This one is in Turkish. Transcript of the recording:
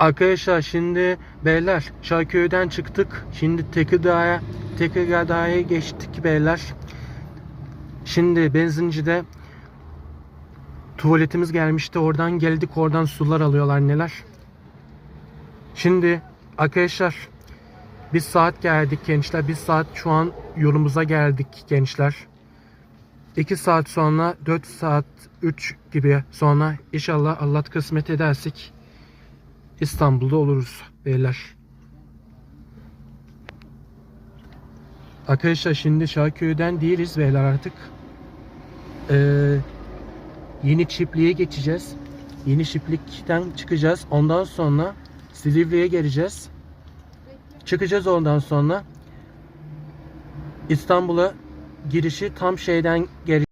Arkadaşlar şimdi beyler Şarköy'den çıktık. Şimdi Tekirdağ'a Tekirdağ'a geçtik beyler. Şimdi benzincide tuvaletimiz gelmişti. Oradan geldik. Oradan sular alıyorlar neler. Şimdi arkadaşlar biz saat geldik gençler. Biz saat şu an yolumuza geldik gençler. 2 saat sonra 4 saat 3 gibi sonra inşallah Allah kısmet edersek İstanbul'da oluruz beyler. Arkadaşlar şimdi Şarköy'den değiliz beyler artık. Ee, yeni çiftliğe geçeceğiz. Yeni çiftlikten çıkacağız. Ondan sonra Silivri'ye geleceğiz. Çıkacağız ondan sonra İstanbul'a girişi tam şeyden geri